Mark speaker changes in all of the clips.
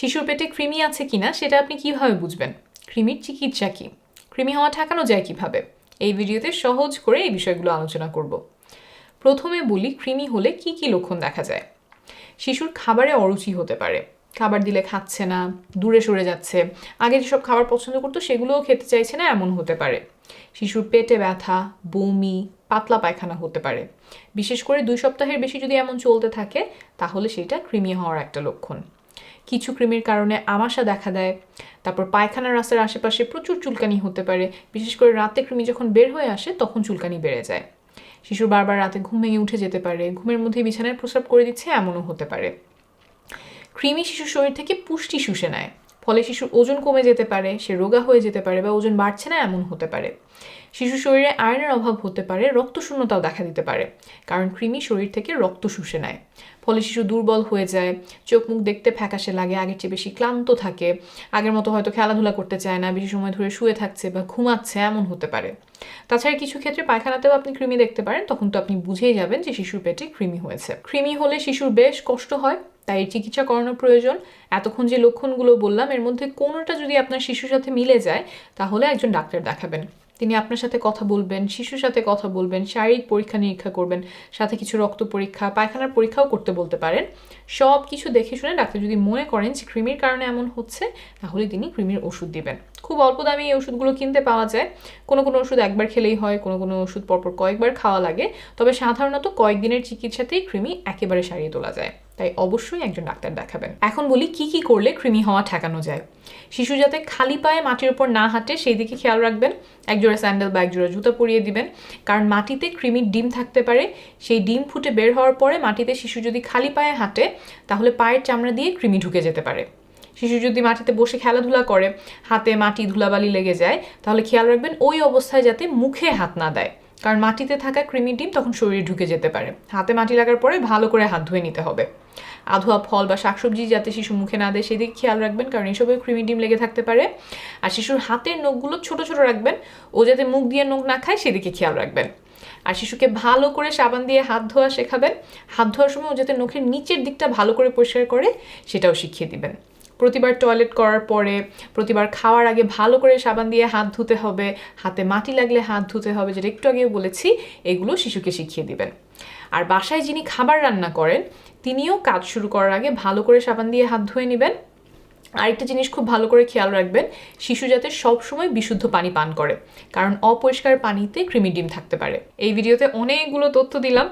Speaker 1: শিশুর পেটে কৃমি আছে কিনা সেটা আপনি কীভাবে বুঝবেন? কৃমির চিকিৎসা কী? কৃমি হওয়া ঠেকানো যায় কীভাবে? এই ভিডিওতে সহজ করে এই বিষয়গুলো আলোচনা করব। প্রথমে বলি কৃমি হলে কি কি লক্ষণ দেখা যায়। শিশুর খাবারে অরুচি হতে পারে। খাবার দিলে খাচ্ছে না, দূরে সরে যাচ্ছে। আগে যেসব খাবার পছন্দ করতো সেগুলোও খেতে চাইছে না, এমন হতে পারে। শিশুর পেটে ব্যথা, বমি, পাতলা পায়খানা হতে পারে। বিশেষ করে দুই সপ্তাহের বেশি যদি এমন চলতে থাকে, তাহলে সেটা কৃমি হওয়ার একটা লক্ষণ। কিছু কৃমির কারণে আমাশা দেখা দেয়। তারপর পায়খানার রাস্তার আশেপাশে প্রচুর চুলকানি হতে পারে। বিশেষ করে রাতে কৃমি যখন বের হয়ে আসে, তখন চুলকানি বেড়ে যায়। শিশুর বারবার রাতে ঘুম ভেঙে উঠে যেতে পারে। ঘুমের মধ্যে বিছানায় প্রস্রাব করে দিচ্ছে, এমনও হতে পারে। কৃমি শিশুর শরীর থেকে পুষ্টি শুষে নেয়। ফলে শিশুর ওজন কমে যেতে পারে, সে রোগা হয়ে যেতে পারে বা ওজন বাড়ছে না, এমন হতে পারে। শিশুর শরীরে আয়রনের অভাব হতে পারে, রক্তশূন্যতাও দেখা দিতে পারে, কারণ কৃমি শরীর থেকে রক্ত শুষে নেয়। ফলে শিশু দুর্বল হয়ে যায়, চোখ মুখ দেখতে ফ্যাকাশে লাগে, আগের চেয়ে বেশি ক্লান্ত থাকে, আগের মতো হয়তো খেলাধুলা করতে চায় না, বেশি সময় ধরে শুয়ে থাকছে বা ঘুমাচ্ছে, এমন হতে পারে। তাছাড়া কিছু ক্ষেত্রে পায়খানাতেও আপনি কৃমি দেখতে পারেন, তখন তো আপনি বুঝেই যাবেন যে শিশুর পেটে কৃমি হয়েছে। কৃমি হলে শিশুর বেশ কষ্ট হয়, তাই চিকিৎসা করানো প্রয়োজন। এতক্ষণ যে লক্ষণগুলো বললাম, এর মধ্যে কোনোটা যদি আপনার শিশুর সাথে মিলে যায়, তাহলে একজন ডাক্তার দেখাবেন। তিনি আপনার সাথে কথা বলবেন, শিশুর সাথে কথা বলবেন, শারীরিক পরীক্ষা নিরীক্ষা করবেন, সাথে কিছু রক্ত পরীক্ষা, পায়খানার পরীক্ষাও করতে বলতে পারেন। সব কিছু দেখে শুনে ডাক্তার যদি মনে করেন যে কৃমির কারণে এমন হচ্ছে, তাহলে তিনি কৃমির ওষুধ দিবেন। খুব অল্প দামে এই ওষুধগুলো কিনতে পাওয়া যায়। কোনো কোনো ওষুধ একবার খেলেই হয়, কোনো কোনো ওষুধ পরপর কয়েকবার খাওয়া লাগে। তবে সাধারণত কয়েকদিনের চিকিৎসাতেই কৃমি একেবারে সারিয়ে তোলা যায়। তাই অবশ্যই একজন ডাক্তার দেখাবেন। এখন বলি, কি কি করলে কৃমি হওয়া ঠেকানো যায়? শিশু যাতে খালি পায়ে মাটির উপর না হাঁটে, সেই দিকে খেয়াল রাখবেন। একজোড়া স্যান্ডেল বা একজোড়া জুতা পরিয়ে দিবেন। কারণ মাটিতে কৃমির ডিম থাকতে পারে। সেই ডিম ফুটে বের হওয়ার পরে মাটিতে শিশু যদি খালি পায়ে হাঁটে, তাহলে পায়ের চামড়া দিয়ে কৃমি ঢুকে যেতে পারে। শিশু যদি মাটিতে বসে খেলাধুলা করে, হাতে মাটি ধুলাবালি লেগে যায়, তাহলে খেয়াল রাখবেন ওই অবস্থায় যাতে মুখে হাত না দেয়। কারণ মাটিতে থাকা কৃমি ডিম তখন শরীরে ঢুকে যেতে পারে। হাতে মাটি লাগার পরে ভালো করে হাত ধুয়ে নিতে হবে। আধোয়া ফল বা শাকসবজি যাতে শিশু মুখে না দেয়, সেদিকে খেয়াল রাখবেন, কারণ এসবে কৃমি ডিম লেগে থাকতে পারে। আর শিশুর হাতের নখগুলো ছোট ছোট রাখবেন, ও যাতে মুখ দিয়ে নখ না খায়, সেদিকে খেয়াল রাখবেন। আর শিশুকে ভালো করে সাবান দিয়ে হাত ধোয়া শেখাবেন। হাত ধোয়ার সময় ও যাতে নখের নিচের দিকটা ভালো করে পরিষ্কার করে, সেটাও শিখিয়ে দিবেন। প্রতিবার টয়লেট করার পরে, প্রতিবার খাওয়ার আগে ভালো করে সাবান দিয়ে হাত ধুতে হবে। হাতে মাটি লাগলে হাত ধুতে হবে, যেটা একটু আগেও বলেছি, এগুলো শিশুকে শিখিয়ে দিবেন। আর বাসায় যিনি খাবার রান্না করেন, তিনিও কাজ শুরু করার আগে ভালো করে সাবান দিয়ে হাত ধুয়ে নেবেন। আরেকটা জিনিস খুব ভালো করে খেয়াল রাখবেন, শিশু যাতে সবসময় বিশুদ্ধ পানি পান করে, কারণ অপরিষ্কার পানিতে কৃমি ডিম থাকতে পারে। এই ভিডিওতে অনেকগুলো তথ্য দিলাম।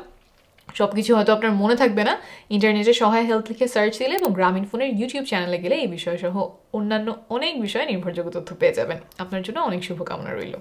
Speaker 1: সব কিছু হয়তো আপনার মনে থাকবে না। ইন্টারনেটে সহায় হেলথ লিখে সার্চ দিলে এবং গ্রামীণ ফোনের ইউটিউব চ্যানেলে গেলে এই বিষয় সহ অন্যান্য অনেক বিষয়ে নির্ভরযোগ্য তথ্য পেয়ে যাবেন। আপনার জন্য অনেক শুভকামনা রইল।